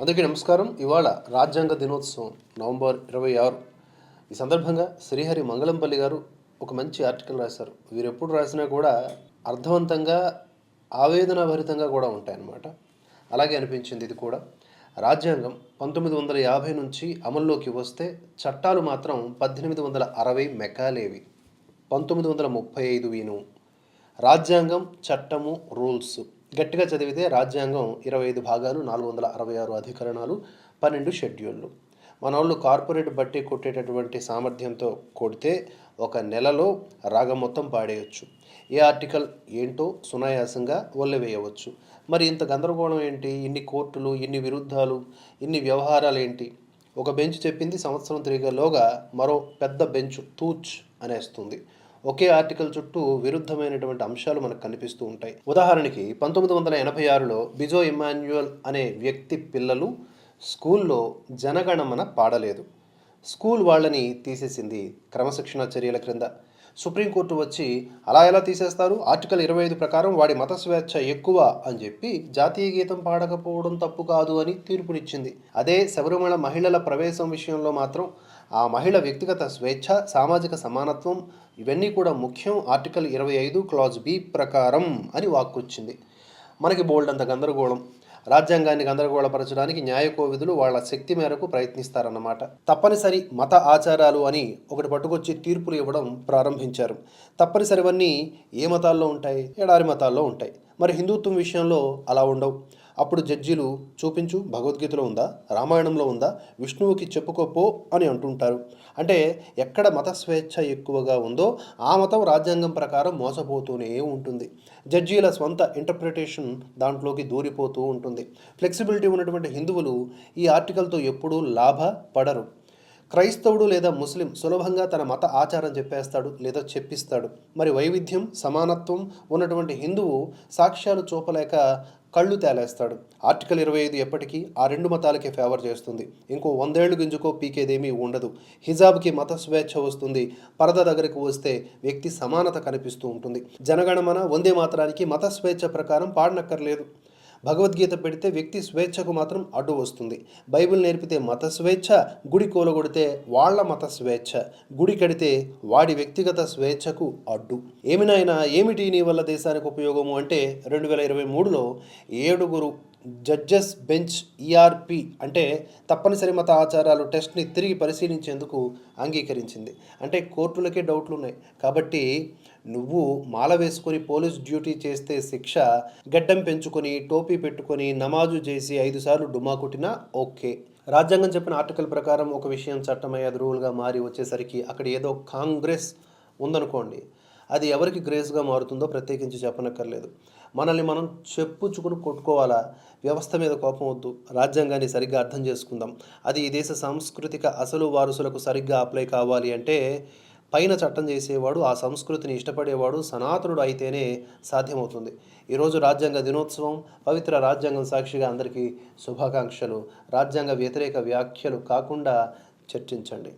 అందరికీ నమస్కారం. ఇవాళ రాజ్యాంగ దినోత్సవం నవంబర్ ఇరవై ఆరు. ఈ సందర్భంగా శ్రీహరి మంగళంపల్లి గారు ఒక మంచి ఆర్టికల్ రాశారు. వీరు ఎప్పుడు రాసినా కూడా అర్థవంతంగా ఆవేదనాభరితంగా కూడా ఉంటాయన్నమాట. అలాగే అనిపించింది ఇది కూడా. రాజ్యాంగం పంతొమ్మిది వందల యాభై నుంచి అమల్లోకి వస్తే చట్టాలు మాత్రం పద్దెనిమిది వందల అరవై మెకాలేవి. పంతొమ్మిది వందల ముప్పై ఐదు వీను. రాజ్యాంగం చట్టము రూల్స్. గట్టిగా చదివితే రాజ్యాంగం ఇరవై ఐదు భాగాలు నాలుగు వందల అరవై ఆరు అధికరణాలు పన్నెండు షెడ్యూళ్ళు. మన వాళ్ళు కార్పొరేట్ బట్టి కొట్టేటటువంటి సామర్థ్యంతో కొడితే ఒక నెలలో రాగం మొత్తం పాడేయచ్చు. ఏ ఆర్టికల్ ఏంటో సునాయాసంగా వల్లెవేయవచ్చు మరి ఇంత గందరగోళం ఏంటి? ఇన్ని కోర్టులు ఇన్ని విరుద్ధాలు ఇన్ని వ్యవహారాలు ఏంటి ఒక బెంచ్ చెప్పింది సంవత్సరం తిరిగేలోగా మరో పెద్ద బెంచ్ తూచ్ అనేస్తుంది. ఒకే ఆర్టికల్ చుట్టూ విరుద్ధమైనటువంటి అంశాలు మనకు కనిపిస్తూ ఉంటాయి. ఉదాహరణకి పంతొమ్మిది వందల ఎనభై ఆరులో బిజో ఇమాన్యుయల్ అనే వ్యక్తి పిల్లలు స్కూల్లో జనగణమన పాడలేదు. స్కూల్ వాళ్ళని తీసేసింది క్రమశిక్షణ చర్యల క్రింద. సుప్రీంకోర్టు వచ్చి అలా ఎలా తీసేస్తారు? ఆర్టికల్ ఇరవై ఐదు ప్రకారం వాడి మత స్వేచ్ఛ ఎక్కువ అని చెప్పి జాతీయ గీతం పాడకపోవడం తప్పు కాదు అని తీర్పునిచ్చింది. అదే శబరిమల మహిళల ప్రవేశం విషయంలో మాత్రం ఆ మహిళ వ్యక్తిగత స్వేచ్ఛ సామాజిక సమానత్వం ఇవన్నీ కూడా ముఖ్యం. ఆర్టికల్ ఇరవై ఐదు క్లాజ్ బి ప్రకారం అని వాక్కొచ్చింది. మనకి బోల్డ్ అంత గందరగోళం. రాజ్యాంగాన్ని గందరగోళపరచడానికి న్యాయ కోవిధులు వాళ్ళ శక్తి మేరకు ప్రయత్నిస్తారన్నమాట. తప్పనిసరి మత ఆచారాలు అని ఒకటి పట్టుకొచ్చి తీర్పులు ఇవ్వడం ప్రారంభించారు. తప్పనిసరివన్నీ ఏ మతాల్లో ఉంటాయి? ఎడారి మతాల్లో ఉంటాయి. మరి హిందుత్వం విషయంలో అలా ఉండవు. అప్పుడు జడ్జీలు చూపించు భగవద్గీతలో ఉందా రామాయణంలో ఉందా విష్ణువుకి చెప్పుకోపో అని అంటుంటారు. అంటే ఎక్కడ మత స్వేచ్ఛ ఎక్కువగా ఉందో ఆ మతం రాజ్యాంగం ప్రకారం మోసపోతూనే ఉంటుంది. జడ్జీల స్వంత ఇంటర్ప్రిటేషన్ దాంట్లోకి దూరిపోతూ ఉంటుంది. ఫ్లెక్సిబిలిటీ ఉన్నటువంటి హిందువులు ఈ ఆర్టికల్తో ఎప్పుడూ లాభ పడరు. క్రైస్తవుడు లేదా ముస్లిం సులభంగా తన మత ఆచారం చెప్పేస్తాడు లేదా చెప్పిస్తాడు. మరి వైవిధ్యం సమానత్వం ఉన్నటువంటి హిందువు సాక్ష్యాలు చూపలేక కళ్ళు తేలేస్తాడు. ఆర్టికల్ ఇరవై ఐదు ఎప్పటికీ ఆ రెండు మతాలకే ఫేవర్ చేస్తుంది. ఇంకో వందేళ్ళు గింజుకో పీకేదేమీ ఉండదు. హిజాబ్కి మత స్వేచ్ఛ వస్తుంది. పరద దగ్గరకు వస్తే వ్యక్తి సమానత కనిపిస్తూ ఉంటుంది. జనగణమన వందే మాత్రానికి మత స్వేచ్ఛ ప్రకారం పాడనక్కర్లేదు. భగవద్గీత పెడితే వ్యక్తి స్వేచ్ఛకు మాత్రం అడ్డు వస్తుంది. బైబిల్ నేర్పితే మత స్వేచ్ఛ గుడి కూలగొడితే వాళ్ళ మత స్వేచ్ఛ గుడి కడితే వాడి వ్యక్తిగత స్వేచ్ఛకు అడ్డు. ఏమినైనా ఏమిటి నీ వల్ల దేశానికి ఉపయోగము? అంటే రెండు వేల ఇరవై మూడులో ఏడుగురు జడ్జెస్ బెంచ్ ఈఆర్పి అంటే తప్పనిసరి మత ఆచారాలు టెస్ట్ని తిరిగి పరిశీలించేందుకు అంగీకరించింది. అంటే కోర్టులకే డౌట్లు ఉన్నాయి కాబట్టి నువ్వు మాల వేసుకొని పోలీస్ డ్యూటీ చేస్తే శిక్ష గడ్డం పెంచుకొని టోపీ పెట్టుకొని నమాజు చేసి ఐదు సార్లు డుమా కొట్టినా ఓకే. రాజ్యాంగం చెప్పిన ఆర్టికల్ ప్రకారం ఒక విషయం చట్టమై అది రూల్గా మారి వచ్చేసరికి అక్కడ ఏదో కాంగ్రెస్ ఉందనుకోండి. అది ఎవరికి గ్రేస్గా మారుతుందో ప్రత్యేకించి చెప్పనక్కర్లేదు. మనల్ని మనం చెప్పుచ్చుకుని కొట్టుకోవాలా? వ్యవస్థ మీద కోపం వద్దు. రాజ్యాంగాన్ని సరిగ్గా అర్థం చేసుకుందాం. అది ఈ దేశ సాంస్కృతిక అసలు వారసులకు సరిగ్గా అప్లై కావాలి అంటే పైన చట్టం చేసేవాడు ఆ సంస్కృతిని ఇష్టపడేవాడు సనాతనుడు అయితేనే సాధ్యమవుతుంది. ఈరోజు రాజ్యాంగ దినోత్సవం పవిత్ర రాజ్యాంగం సాక్షిగా అందరికీ శుభాకాంక్షలు. రాజ్యాంగ వ్యతిరేక వ్యాఖ్యలు కాకుండా చర్చించండి.